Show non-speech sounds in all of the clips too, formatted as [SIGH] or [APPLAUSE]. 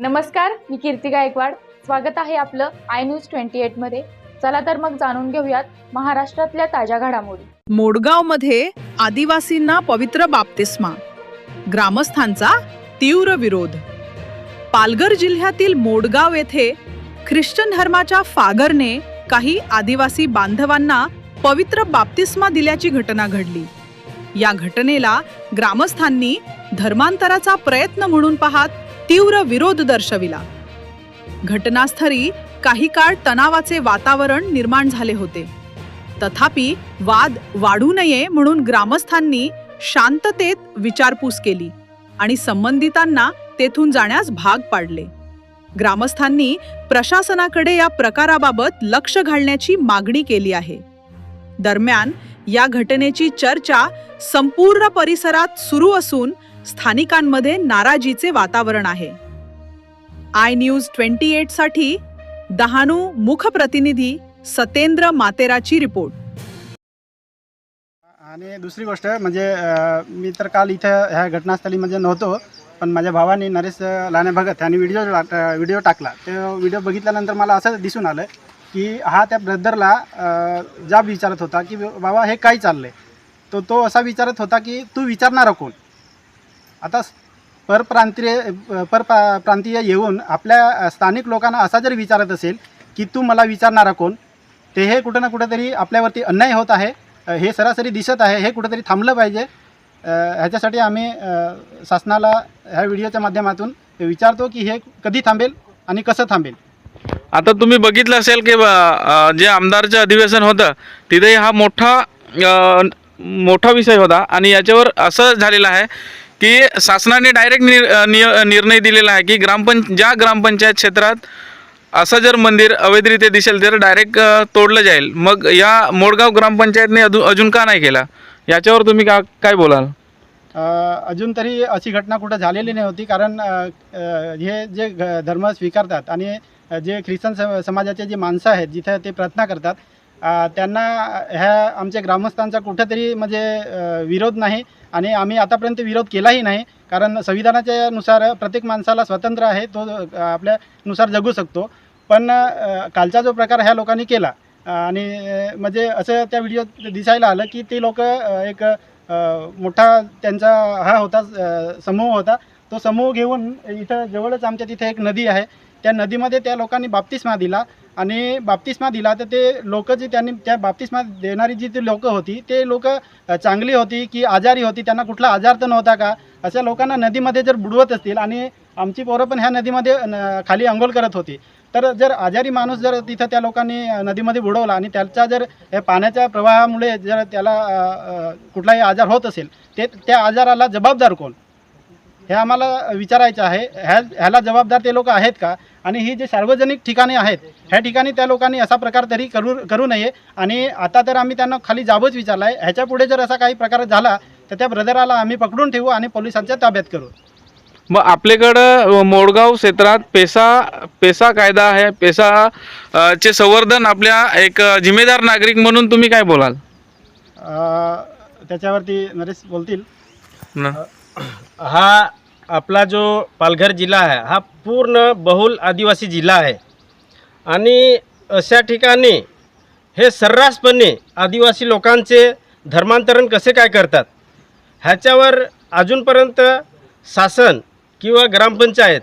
नमस्कार मी कीर्ती गायकवाड. स्वागत आहे आपलं आय न्यूज ट्वेंटी एटमध्ये चला तर मग जाणून घेऊयात महाराष्ट्रातल्या ताज्या घडामोडी. मोडगावमध्ये आदिवासींना पवित्र बाप्तिस्मा. ग्रामस्थांचा तीव्र विरोध. पालघर जिल्ह्यातील मोडगाव येथे ख्रिश्चन धर्माच्या फागरने काही आदिवासी बांधवांना पवित्र बाप्तिस्मा दिल्याची घटना घडली. या घटनेला ग्रामस्थांनी धर्मांतराचा प्रयत्न म्हणून पाहत तीव्र विरोध दर्शविला. घटनास्थळी काही काळ तणावाचे वातावरण निर्माण झाले होते. तथापि वाद वाढू नये म्हणून ग्रामस्थांनी शांततेत विचारपूस केली आणि संबंधितांना तेथून जाण्यास भाग पाडले. ग्रामस्थांनी प्रशासनाकडे या प्रकाराबाबत लक्ष घालण्याची मागणी केली आहे. दरम्यान या घटनेची चर्चा संपूर्ण परिसरात सुरू असून स्थानिकांमध्ये नाराजीचे वातावरण आहे. आय न्यूज ट्वेंटी एटसाठी मुख मुखप्रतिनिधी सतेंद्र मातेराची रिपोर्ट. आणि दुसरी गोष्ट म्हणजे मी तर काल इथं ह्या घटनास्थळी म्हणजे नव्हतो पण माझ्या भावाने नरेश लाने भगत यांनी व्हिडिओ व्हिडिओ टाकला. ते व्हिडिओ बघितल्यानंतर मला असं दिसून आलं की हा त्या ब्रदरला जाब विचारत होता की बाबा हे काय चाललंय? तो तो असा विचारत होता की तू विचारणारा कोण? आता परप्रांतीय पर प्रांतीय येऊन आपल्या स्थानिक लोकांना असा जर विचारत असेल की तू मला विचारणारा कोण ते हे कुठं ना कुठंतरी आपल्यावरती अन्याय होत आहे हे सरासरी दिसत आहे हे कुठंतरी थांबलं पाहिजे ह्याच्यासाठी आम्ही शासनाला ह्या व्हिडिओच्या माध्यमातून विचारतो की हे कधी थांबेल आणि कसं थांबेल. आता तुम्ही बघितलं असेल की जे आमदारचं अधिवेशन होतं तिथे हा मोठा मोठा विषय होता आणि याच्यावर असं झालेलं आहे की शासनाने डायरेक्ट निर निय- निर्णय दिलेला आहे की ग्रामपंच ज्या ग्रामपंचायत क्षेत्रात असं जर मंदिर अवैधरित्या दिसेल तर डायरेक्ट तोडलं जाईल. मग या मोडगाव ग्रामपंचायतने अजून अजून का नाही केला? याच्यावर तुम्ही का काय बोलाल? अजून तरी अशी घटना कुठं झालेली नाही होती कारण हे जे घ- धर्म स्वीकारतात आणि जे ख्रिश्चन समाजाचे जे माणसं आहेत जिथे ते प्रार्थना करतात त्यांना ह्या आमच्या ग्रामस्थांचा कुठंतरी म्हणजे विरोध नाही आणि आम्ही आतापर्यंत विरोध केलाही नाही. कारण संविधानाच्या नुसार प्रत्येक माणसाला स्वतंत्र आहे तो आपल्यानुसार जगू शकतो. पण कालचा जो प्रकार ह्या लोकांनी केला आणि म्हणजे असं त्या व्हिडिओत दिसायला आलं की ते लोक एक मोठा त्यांचा हा होता समूह होता. तो समूह घेऊन इथं जवळच आमच्या तिथे एक नदी आहे. त्या नदीमध्ये त्या लोकांनी बाप्तिस्मा दिला. आणि बाप्तिस्मा दिला तर ते लोक जी त्यांनी त्या बाप्तिस्मा देणारी जी ती लोकं होती ते लोक चांगली होती की आजारी होती त्यांना कुठला आजार तर नव्हता का? अशा लोकांना नदीमध्ये जर बुडवत असतील आणि आमची पोरं पण ह्या नदीमध्ये खाली अंघोळ करत होती तर जर आजारी माणूस जर तिथं त्या लोकांनी नदीमध्ये बुडवला आणि त्याचा जर पाण्याच्या प्रवाहामुळे जर त्याला कुठलाही आजार होत असेल ते त्या आजाराला जबाबदार कोण? हे आम्हाला विचारायचं आहे. ह्या ह्याला जबाबदार ते लोक आहेत का? आणि ही जे सार्वजनिक ठिकाणे आहेत ह्या ठिकाणी त्या लोकांनी असा प्रकार तरी करू करू नये. आणि आता तर आम्ही त्यांना खाली जाबच विचारला आहे ह्याच्या पुढे जर असा काही प्रकार झाला तर त्या ब्रदराला आम्ही पकडून ठेवू आणि पोलिसांच्या ताब्यात करू. मग आपल्याकडं मोडगाव क्षेत्रात पेसा पेसा कायदा आहे. पेसा चे संवर्धन आपल्या एक जिम्मेदार नागरिक म्हणून तुम्ही काय बोलाल? अ, त्याच्यावरती नरेश बोलतील? हा आपला जो पालघर जिल्हा आहे हा पूर्ण बहुल आदिवासी जिल्हा आहे. आणि अशा ठिकाणी हे सर्रासपणे आदिवासी लोकांचे धर्मांतरण कसे काय करतात? ह्याच्यावर अजूनपर्यंत शासन किंवा ग्रामपंचायत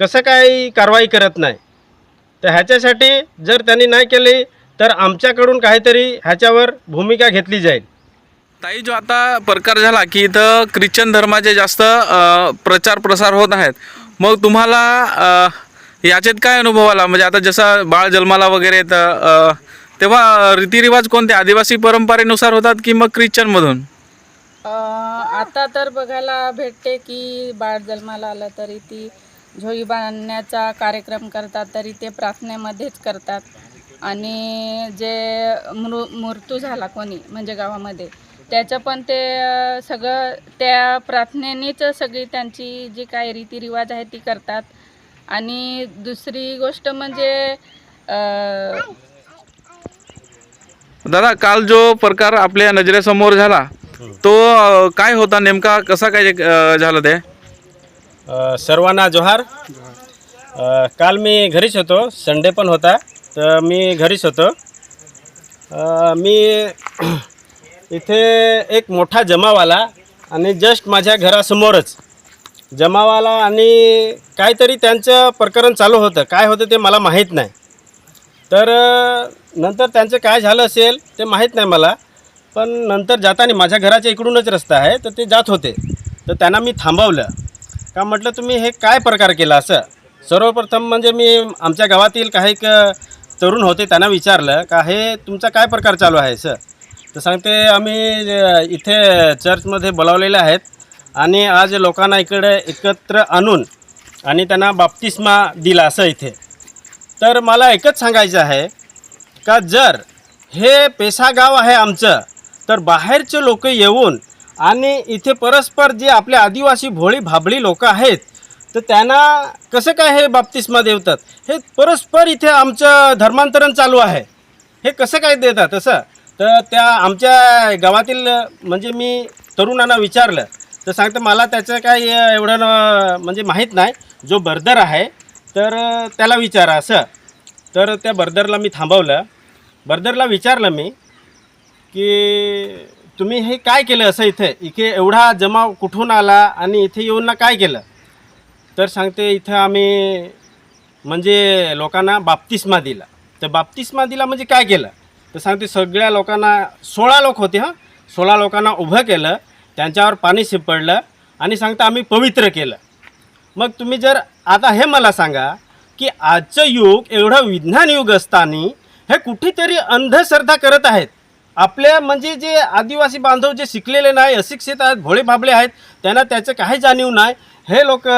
कसं काय कारवाई करत नाही. तर ह्याच्यासाठी जर त्यांनी नाही केली तर आमच्याकडून काहीतरी ह्याच्यावर भूमिका घेतली जाईल. ताई जो आता प्रकार झाला की इथं ख्रिश्चन धर्माचे जास्त प्रचार प्रसार होत आहेत. मग तुम्हाला अ, याच्यात काय अनुभव आला? म्हणजे आता जसा बाळ जन्माला वगैरे येतं अ, तेव्हा रीतिरिवाज कोणते? आदिवासी परंपरेनुसार होतात की मग ख्रिश्चनमधून? अ, आता तर बघायला भेटते की बाळ जन्माला आलं तरी ती झोळी बांधण्याचा कार्यक्रम करतात तरी ते प्रार्थनेमध्येच करतात. आणि जे मृ मृत्यू झाला कोणी म्हणजे गावामध्ये त्याचं पण ते सगळं त्या प्रार्थनेनेच सगळी त्यांची जी काय रीतिरिवाज आहे ती करतात. आणि दुसरी गोष्ट म्हणजे दादा काल जो प्रकार आपल्या नजरेसमोर झाला तो अ, काय होता नेमका? कसा काय अ, झालं ते? अ, सर्वांना जोहार. अ, काल मी घरीच होतो. संडे पण होता. तर मी घरीच होतो. अ, मी इथे एक मोठा जमाव आला आणि जस्ट माझ्या घरासमोरच. जमावाला आणि काहीतरी त्यांचं प्रकरण चालू होतं. काय होतं ते मला माहीत नाही. तर नंतर त्यांचं काय झालं असेल ते माहीत नाही मला. पण नंतर जाताना माझ्या घराच्या इकडूनच रस्ता आहे तर ते जात होते. तर त्यांना मी थांबवलं. का म्हटलं तुम्ही हे काय प्रकार केला असं? सर्वप्रथम म्हणजे मी आमच्या गावातील काही क तरुण होते त्यांना विचारलं का हे तुमचा काय प्रकार चालू आहे सर? तर सांगते आम्ही इथे चर्चमध्ये बोलावलेले आहेत आणि आज लोकांना इकडे एकत्र आणून आणि त्यांना बाप्तिस्मा दिला असं इथे. तर मला एकच सांगायचं आहे का जर हे पेसा गाव आहे आमचं तर बाहेरचे लोक येऊन आणि इथे परस्पर जे आपले आदिवासी भोळी भाबळी लोक आहेत तर त्यांना कसं काय हे बाप्तिस्मा देवतात? हे परस्पर इथे आमचं धर्मांतरण चालू आहे. हे कसं काय देतात तसं तर त्या आमच्या गावातील म्हणजे मी तरुणांना विचारलं तर सांगतं मला त्याचं काही एवढं म्हणजे माहीत नाही. जो बर्दर आहे तर त्याला विचारा असं. तर त्या बर्दरला मी थांबवलं. बर्दरला विचारलं मी की तुम्ही हे काय केलं असं इथे? इथे एवढा जमाव कुठून आला आणि इथे येऊन ना काय केलं? तर सांगते इथं आम्ही म्हणजे लोकांना बाप्तिस्मा दिला. तर बाप्तिस्मा दिला म्हणजे काय केलं? तर सांगते सगळ्या लोकांना सोळा लोक होते हां. सोळा लोकांना उभं केलं त्यांच्यावर पाणी शिंपडलं आणि सांगतं आम्ही पवित्र केलं. मग तुम्ही जर आता हे मला सांगा की आजचं युग एवढं विज्ञान युग असताना हे कुठेतरी अंधश्रद्धा करत आहेत. आपल्या म्हणजे जे आदिवासी बांधव जे शिकलेले नाही अशिक्षित आहेत भोळे भाबळे आहेत त्यांना त्याचं काही जाणीव नाही. हे लोक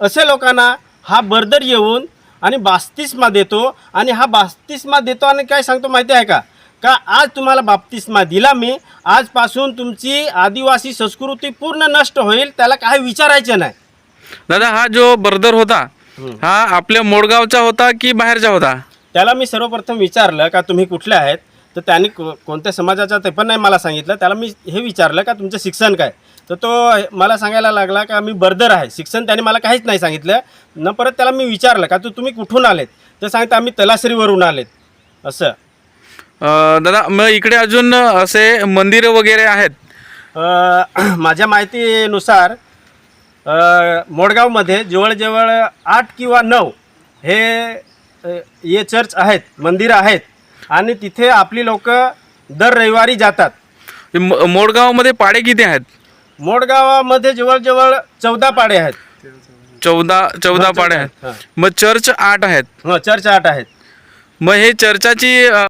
असे लोकांना हा बर्दर येऊन आणि बास्तिस्मा देतो आणि हा बास्तिस्मा देतो आणि काय सांगतो माहिती आहे का? का आज तुम्हाला बाप्तिस्मा दिला मी? आजपासून तुमची आदिवासी संस्कृती पूर्ण नष्ट होईल त्याला काही विचारायचं नाही. दादा हा जो बर्दर होता. हा आपल्या मोडगावचा होता की बाहेरचा होता? त्याला मी सर्वप्रथम विचारलं का तुम्ही कुठले आहेत? तर त्यांनी को कोणत्या समाजाचा ते पण नाही मला सांगितलं. त्याला मी हे विचारलं का तुमचं शिक्षण काय? तर तो मला सांगायला लागला का मी बर्दर आहे. शिक्षण त्याने मला काहीच नाही सांगितलं. न परत त्याला मी विचारलं का तू तुम्ही कुठून आलेत? तर सांगता आम्ही तलासरीवरून आलेत. असं. अं, दादा मग इकडे अजून असे मंदिरं वगैरे आहेत? अ, [CLEARS THROAT] माझ्या माहितीनुसार अ, मोडगावमध्ये जवळजवळ आठ किंवा नऊ हे अ, हे चर्च आहेत मंदिरं आहेत. आणि तिथे आपली लोक दर रविवारी जातात. म- मोडगावमध्ये पाडे किती आहेत? मोडगावामध्ये जवळजवळ चौदा पाडे आहेत. चौदा चौदा पाडे आहेत. मग चर्च आठ आहेत. हं चर्च आठ आहेत. मग हे चर्चाची अं,